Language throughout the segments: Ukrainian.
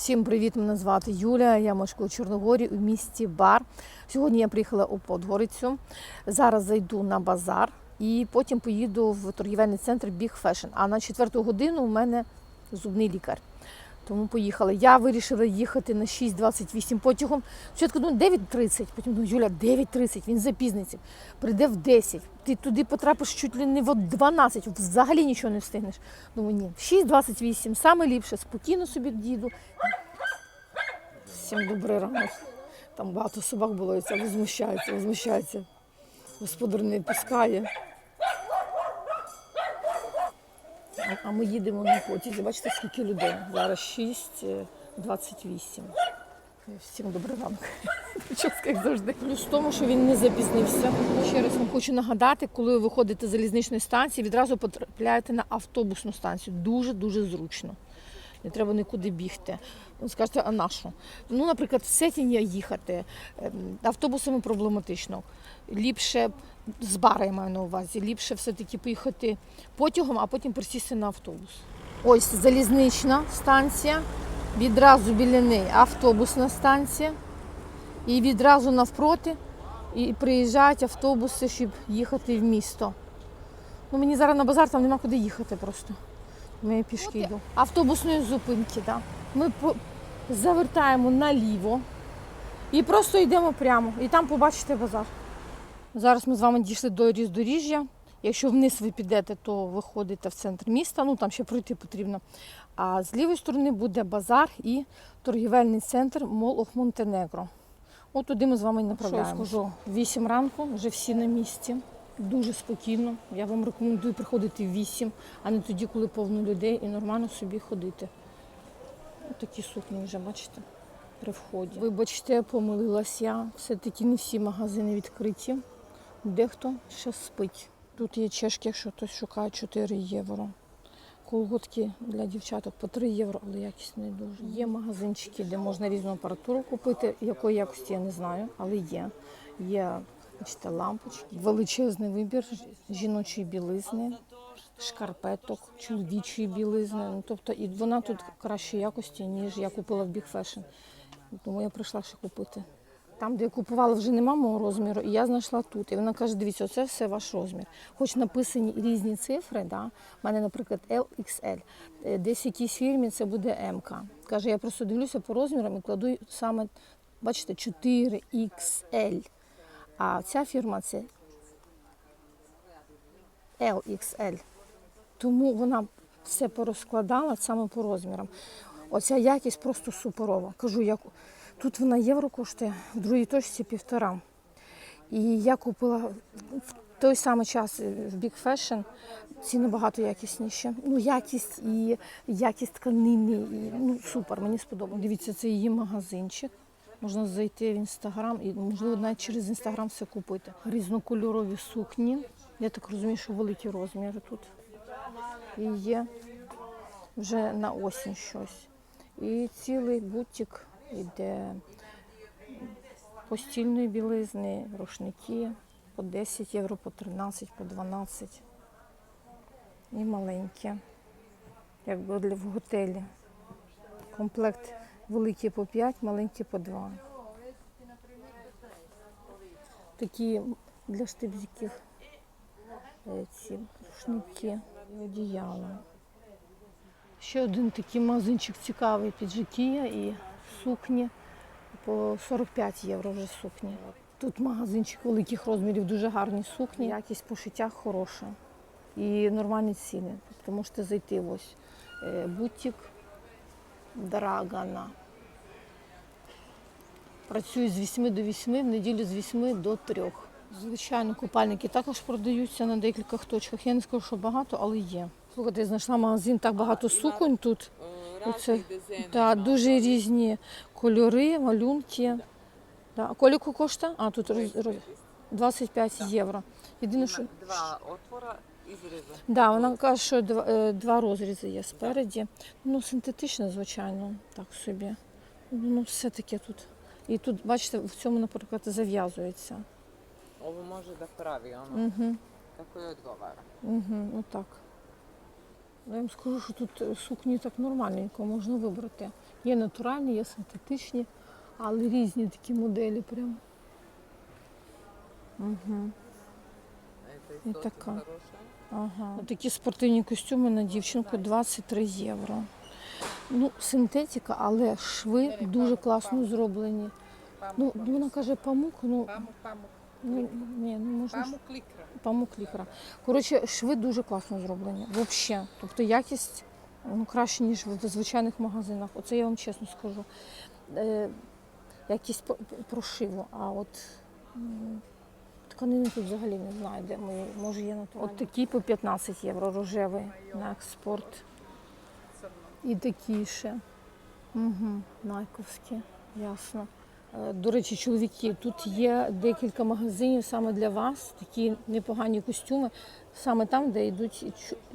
Всім привіт! Мене звати Юля. Я мешкаю у Чорногорі у місті Бар. Сьогодні я приїхала у Подгорицю. Зараз зайду на базар і потім поїду в торгівельний центр Big Fashion. А на четверту годину у мене зубний лікар. Тому поїхала. Я вирішила їхати на 6.28 потягом. Спочатку думаю, 9.30, потім думаю, Юля, 9.30, він запізниться. Прийде в 10. Ти туди потрапиш чуть ли не в 12, взагалі нічого не встигнеш. Думаю, ні, 6.28, саме ліпше, спокійно собі діду. Всім добрий ранок. Там багато собак було, і це возмущається, возмущається. Господар не пускає. А- А ми їдемо на потязі. Бачите, скільки людей? Зараз 6.28. Всім добрий ранок. Прическа, як завжди. Плюс в тому, що він не запізнився. Ще раз вам хочу нагадати, коли ви виходите з залізничної станції, відразу потрапляєте на автобусну станцію. Дуже-дуже зручно. Не треба нікуди бігти. Ви скажете, а на що? Ну, наприклад, в Сетіння їхати ем, автобусами проблематично. Ліпше з бара я маю на увазі. Ліпше все-таки поїхати потягом, а потім присісти на автобус. Ось залізнична станція, відразу біля неї автобусна станція. І відразу навпроти і приїжджають автобуси, щоб їхати в місто. Ну, мені зараз на базар там нема куди їхати просто. Ми пішки йду. Автобусної зупинки, так. Ми по- завертаємо наліво і просто йдемо прямо. І там побачите базар. Зараз ми з вами дійшли до різдоріжжя. Якщо вниз ви підете, то виходите в центр міста. Ну там ще пройти потрібно. А з лівої сторони буде базар і торгівельний центр Молох Монтенегро. От туди ми з вами і направляємо. 8 ранку, вже всі на місці. Дуже спокійно. Я вам рекомендую приходити в 8, а не тоді, коли повно людей і нормально собі ходити. Ось такі сукні вже, бачите, при вході. Вибачте, помилилась я. Все-таки не всі магазини відкриті. Дехто ще спить. Тут є чешки, якщо хтось шукає 4 євро. Колготки для дівчаток по 3 євро, але якість не дуже. Є магазинчики, де можна різну апаратуру купити. Якої якості я не знаю, але є. Є бачите, лампочки, величезний вибір жіночої білизни, шкарпеток, чоловічої білизни. Ну, тобто, і вона тут кращої якості, ніж я купила в Big Fashion. Тому я прийшла ще купити. Там, де я купувала, вже нема мого розміру, і я знайшла тут. І вона каже: дивіться, оце все ваш розмір. Хоч написані різні цифри, да? у мене, наприклад, LXL. Е, Десь в якійсь фірмі це буде МК. Каже, я просто дивлюся по розмірам і кладу саме, бачите, 4XL. А ця фірма це LXL. Тому вона все порозкладала саме по розмірам. Оця якість просто суперова. Кажу, як тут вона євро коштує, в другій точці півтора. І я купила в той самий час в Big Fashion ціни набагато якісніші. Ну, якість і якість тканини. І, ну, супер, мені сподобалося. Дивіться, це її магазинчик. Можна зайти в інстаграм і, можливо, навіть через інстаграм все купити. Різнокольорові сукні. Я так розумію, що великі розміри тут. І є вже на осінь щось. І цілий бутик іде постільної білизни, рушники по 10 євро, по 13, по 12. І маленькі, якби для в готелі. Комплект великий по 5, маленький по 2. Такі для штибзиків е, ці рушники і одіяла. Ще один такий магазинчик цікавий піджакія і сукні по 45 євро вже сукні. Тут магазинчик великих розмірів, дуже гарні сукні, якість пошиття хороша і нормальні ціни. Тобто можете зайти ось е, бутік Драгана. Працюю з 8 до 8, в неділю з 8 до 3. Звичайно, купальники також продаються на декількох точках. Я не скажу, що багато, але є. Слухайте, я знайшла магазин, так багато суконь тут. Оце, да, дуже різні кольори, малюнки. Да. А коліку коштує? А, тут роз, роз, 25 євро. Єдине, що Два отвора і да, вона каже, що два, е, два розрізи є спереді. Ну, синтетичне, звичайно, так собі. Ну, все таке тут. І тут, бачите, в цьому, наприклад, зав'язується. Ovo može da pravi ono Угу. kako je odgovara. Угу. Ну, Я вам скажу, що тут е, сукні так нормальненько можна вибрати. Є натуральні, є синтетичні, але різні такі моделі прям. Угу. Тоже такая. хорошая. Ага. Такі спортивні костюми на дівчинку 23 євро. Ну, синтетика, але шви дуже класно зроблені. Ну, вона каже памук, ну, ну ні, ну можна. Коротше, шви дуже класно зроблені. Взагалі. Тобто якість ну, краще, ніж в звичайних магазинах. Оце я вам чесно скажу. Е, якість прошиву. А от тканини тут взагалі не знаю, де ми, може є натуральні. От такі по 15 євро рожевий на експорт. І такі ще. Угу, найковські, ясно. Е, До речі, чоловіки, тут є декілька магазинів саме для вас, такі непогані костюми, саме там, де йдуть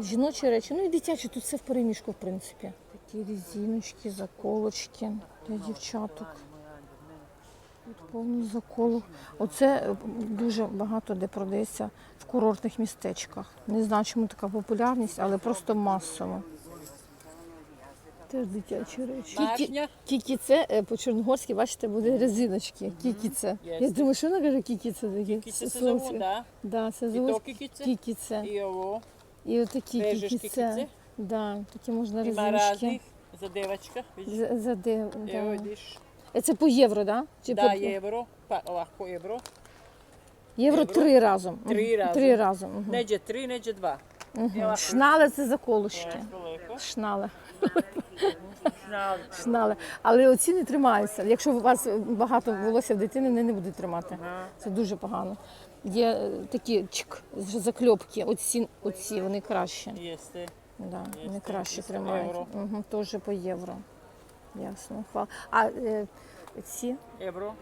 жіночі речі, ну і дитячі, тут все в переміжку, в принципі. Такі різиночки, заколочки для дівчаток. Тут повно заколок. Оце е, дуже багато де продається в курортних містечках. Не знаю, чому така популярність, але просто масово. Теж дитячі речі. Кікі, Башня. кікі це е, по-чорногорськи, бачите, буде резиночки. Кікі це. Я думаю, що вона каже кікі це такі. Кіки се Сонце. зову, да. Да, це кікіце. кікі це. І ово. І отакі кікі це. Да, такі можна Има резиночки. разних за девочка. За, за де, Ево, да. Е, Це по євро, да? Чи Да, по... євро. Лако євро. Євро три разом. Три разом. Три разом. Мгм. Неđe три, неđe два. Єва. Шнале це заколочки. Лепо. Шнале. Шнале. Але оці не тримаються. Якщо у вас багато волосся в дитини, вони не будуть тримати. Це дуже погано. Є е, такі чик, закльопки, оці, оці вони краще. Да, вони краще тримають. Угу, теж по євро. Ясно. Хвала. А е, ці Євро,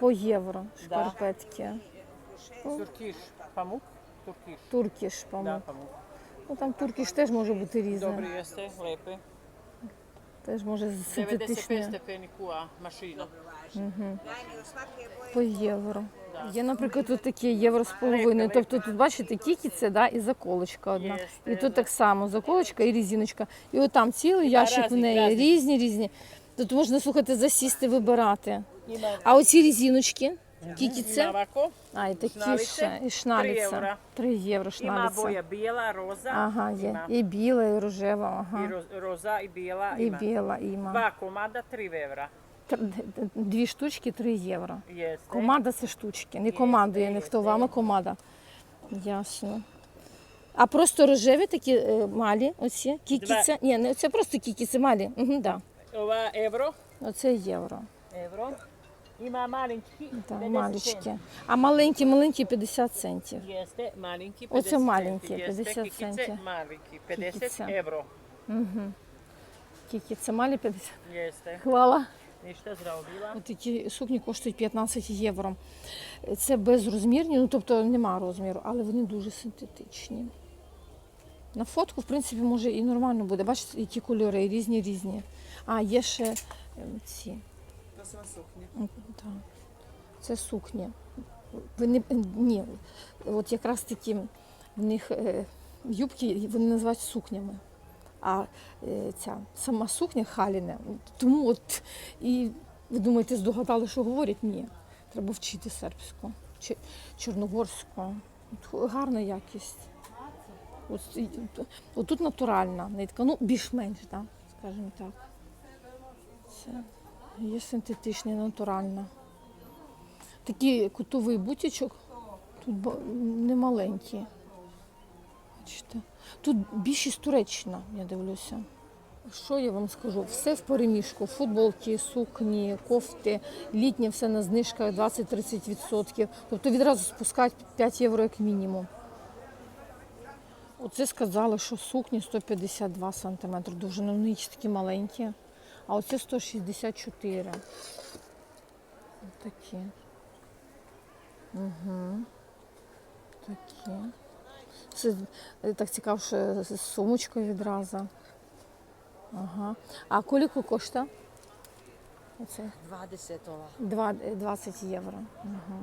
по євро Да. шкарпетки. туркіш, Памук. туркіш. Туркіш, Да, по-моєму. памук. Ну там туркіш теж може бути різне. Добре jeste, lepe. Теж може 95 степені куа, kuva mašina. По євро. Є, наприклад, тут такі євро з половиною. Тобто тут бачите, кікі це да, і заколочка одна. І тут так само заколочка і різиночка. І отам цілий ящик в неї. Різні, різні. Тут можна слухати, засісти, вибирати. А оці різиночки, кікі ima це, а і такі ще, і Три шналіця. євро. Три євро Ima шналіця. bijela, roza. Ага, є. І біла, і рожева, ага. ro- roza i bijela І біла, іма. Dva komada, tri evra. Дві штучки, три євро. Команда це штучки. Не командує ніхто вами команда. Ясно. А просто рожеві такі е, малі, оці, кікіця. Ні, не це просто кікіці малі. Угу, да. Evro. Оце євро. Evro. Ima malinki. Да, 50 малічки. centi. А маленькі, маленькі 50 центів. Jeste, malinki 50 Оце маленькі, 50 Jeste, kikice, centi. Malinki, 50 Kikice. evro. Кікіці малі 50. Jeste. Хвала. Такі сукні коштують 15 євро. Це безрозмірні, ну тобто нема розміру, але вони дуже синтетичні. На фотку, в принципі, може і нормально буде. Бачите, які кольори, різні різні. А, є ще е, ці. Це сукні. Вони, ні, от якраз такі в них е, юбки вони називають сукнями. А е, ця сама сукня халіне. Тому от і ви думаєте, здогадали, що говорять? Ні. Треба вчити сербську чорногорську. Гарна якість. От, от тут натуральна нитка, ну більш-менш, так, скажімо так. Це є синтетична, натуральна. Такий кутовий бутічок тут ба- не маленький. Бачите? Тут більшість Туреччина, я дивлюся. Що я вам скажу? Все в переміжку. Футболки, сукні, кофти, літнє все на знижках 20-30%. Тобто відразу спускають 5 євро як мінімум. Оце сказали, що сукні 152 см довжина, вони такі маленькі. А оце 164. Такі. Угу. Такі. Це е, так цікаво, що з сумочкою відразу. Ага. А коліку коштує? Оце 20. Два- е, 20 євро. Угу.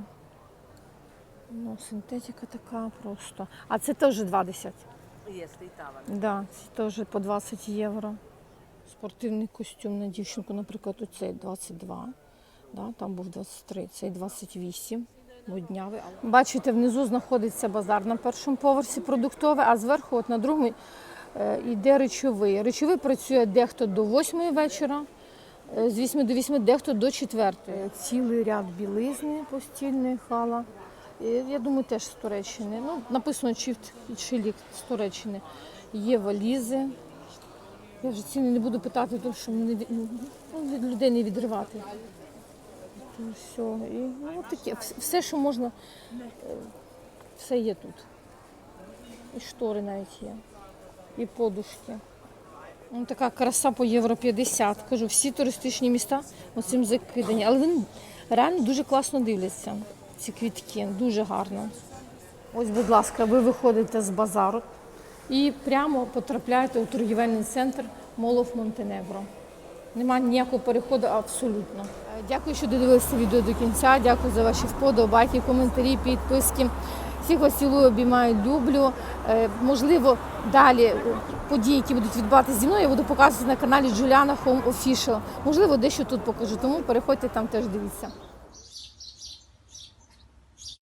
Ну, синтетика така просто. А це теж 20. Jeste i tavan. Да, це теж по 20 євро. Спортивний костюм на дівчинку, наприклад, оцей 22. Да, там був 23, цей 28. Моднявий. Бачите, внизу знаходиться базар на першому поверсі продуктовий, а зверху, от на другому, е, йде речовий. Речовий працює дехто до 8 вечора, е, з 8 до 8, дехто до 4. Цілий ряд білизни постільної хала. Е, Я думаю, теж з Туреччини. Ну, написано чіфт і чилік з Туреччини. Є валізи. Я вже ціни не буду питати, тому що ну, від людей не відривати. Все. І, ну, таке, все, що можна, е, все є тут. І штори навіть є, і подушки. Ну, така краса по євро 50. Кажу, всі туристичні міста оцим закидані. Але вони реально дуже класно дивляться, ці квітки, дуже гарно. Ось, будь ласка, ви виходите з базару і прямо потрапляєте у торгівельний центр Молов Монтенегро. Немає ніякого переходу абсолютно. Дякую, що додивилися відео до кінця. Дякую за ваші вподобайки, коментарі, підписки. Всіх вас цілую, обіймаю, люблю. Е, Можливо, далі події, які будуть відбуватися зі мною, я буду показувати на каналі Джуліана Home Official. Можливо, дещо тут покажу. Тому переходьте там теж дивіться.